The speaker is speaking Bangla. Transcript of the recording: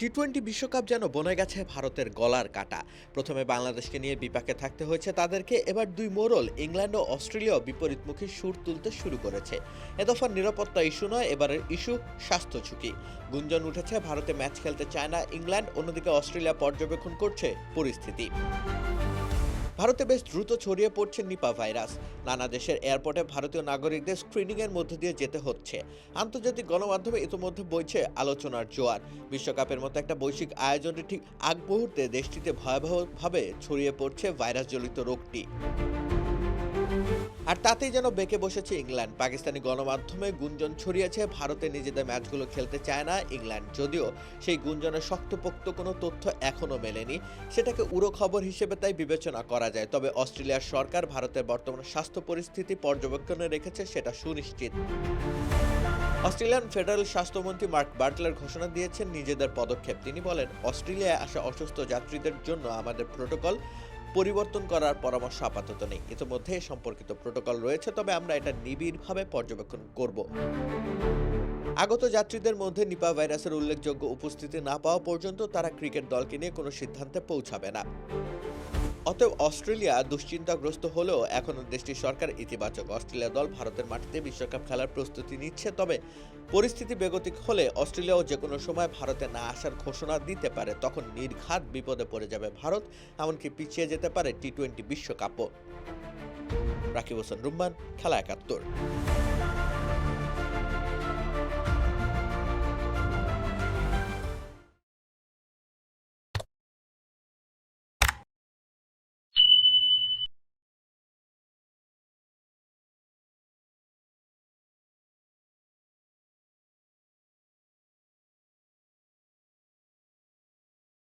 টি টোয়েন্টি বিশ্বকাপ যেন বনে গেছে ভারতের গলার কাটা। প্রথমে বাংলাদেশকে নিয়ে বিপাকে থাকতে হয়েছে তাদেরকে, এবার দুই মোড়ল ইংল্যান্ড ও অস্ট্রেলিয়াও বিপরীতমুখী সুর তুলতে শুরু করেছে। এ দফার নিরাপত্তা ইস্যু নয়, এবারের ইস্যু স্বাস্থ্য ঝুঁকি। গুঞ্জন উঠেছে, ভারতে ম্যাচ খেলতে চায় না ইংল্যান্ড, অন্যদিকে অস্ট্রেলিয়া পর্যবেক্ষণ করছে পরিস্থিতি। ভারতে বেশ দ্রুত ছড়িয়ে পড়ছে নিপা ভাইরাস। নানা দেশের এয়ারপোর্টে ভারতীয় নাগরিকদের স্ক্রিনিংয়ের মধ্যে দিয়ে যেতে হচ্ছে। আন্তর্জাতিক গণমাধ্যমে ইতিমধ্যে বইছে আলোচনার জোয়ার। বিশ্বকাপের মতো একটা বৈশ্বিক আয়োজনে ঠিক আগ মুহূর্তে দেশটিতে ভয়াবহভাবে ছড়িয়ে পড়ছে ভাইরাস জনিত রোগটি। আর তাতেই যেন বেঁকে বসেছে ইংল্যান্ড। পাকিস্তানি গণমাধ্যমে গুঞ্জন ছড়িয়েছে, ভারতে নিজেদের ম্যাচগুলো খেলতে চায় না ইংল্যান্ড। যদিও সেই গুঞ্জনের শক্তপোক্ত কোনো তথ্য এখনও মেলেনি, সেটাকে উড়ো খবর হিসেবে তাই বিবেচনা করা যায়। তবে অস্ট্রেলিয়ার সরকার ভারতের বর্তমান স্বাস্থ্য পরিস্থিতি পর্যবেক্ষণে রেখেছে সেটা সুনিশ্চিত। অস্ট্রেলিয়ান ফেডারেল স্বাস্থ্যমন্ত্রী মার্ক বার্টলার ঘোষণা দিয়েছেন, নিজেদের পদক্ষেপ। তিনি বলেন, অস্ট্রেলিয়ায় আসা অসুস্থ যাত্রীদের জন্য আমাদের প্রোটোকল পরিবর্তন করার পরামর্শ আপাতত নেই। ইতিমধ্যে সম্পর্কিত প্রোটোকল রয়েছে, তবে আমরা এটা নিবিড়ভাবে পর্যবেক্ষণ করব। আগত যাত্রীদের মধ্যে নিপা ভাইরাসের উল্লেখযোগ্য উপস্থিতি না পাওয়া পর্যন্ত তারা ক্রিকেট দলকে নিয়ে কোনো সিদ্ধান্তে পৌঁছাবে না। অতএব অস্ট্রেলিয়া দুশ্চিন্তাগ্রস্ত হলেও এখনও দেশটির সরকার ইতিবাচক অস্ট্রেলিয়া দল ভারতের মাটিতে বিশ্বকাপ খেলার প্রস্তুতি নিচ্ছে, তবে পরিস্থিতি বেগতিক হলে অস্ট্রেলিয়াও যে কোনো সময় ভারতে না আসার ঘোষণা দিতে পারে। তখন নির্ঘাত বিপদে পড়ে যাবে ভারত, এমনকি পিছিয়ে যেতে পারে টি টোয়েন্টি বিশ্বকাপও। রাকিব হোসেন রুম্মান, খেলা একাত্তর।